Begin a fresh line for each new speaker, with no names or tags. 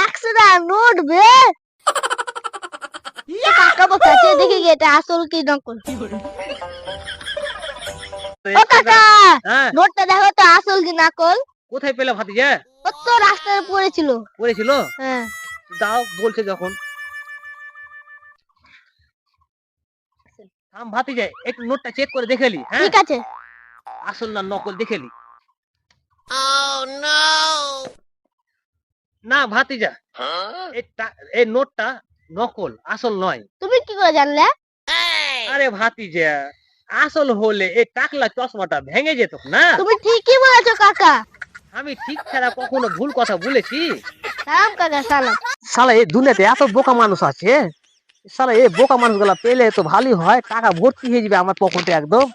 একশো টাকা নোট বে। কাকা বসাচ্ছে দেখি এটা আসল কি নকল? ও কাকা
হ্যাঁ।
নোটটা দেখো তো আসল কি নকল?
কোথায় পেলে ভাতিজা?
ও তো রাস্তায় পড়েছিল।
পড়েছিল?
হ্যাঁ।
দাও বলছে যখন। থাম ভাতিজা একটু নোটটা চেক করে দেখেলি হ্যাঁ।
ঠিক আছে।
আসল না নকল দেখেলি না। ভাতিজা। এই এই নোটটা নকল আসল নয়।
তুমি কি করে জানলে?
আরে ভাতিজা আসল হলে এই টাকলা চশমাটা ভেঙে যেত না?
তুমি ঠিকই বলেছ কাকা।
আমি ঠিক ছাড়া কখনো ভুল কথা বলেছি?
সালাম কাকা সালাম
শালা এই দুনিয়াতে এত বোকা মানুষ আছে শালা এই বোকা মানুষগুলা পেলে তো ভালোই হয় টাকা ভর্তি হয়ে যাবে আমার পকেটে একদম।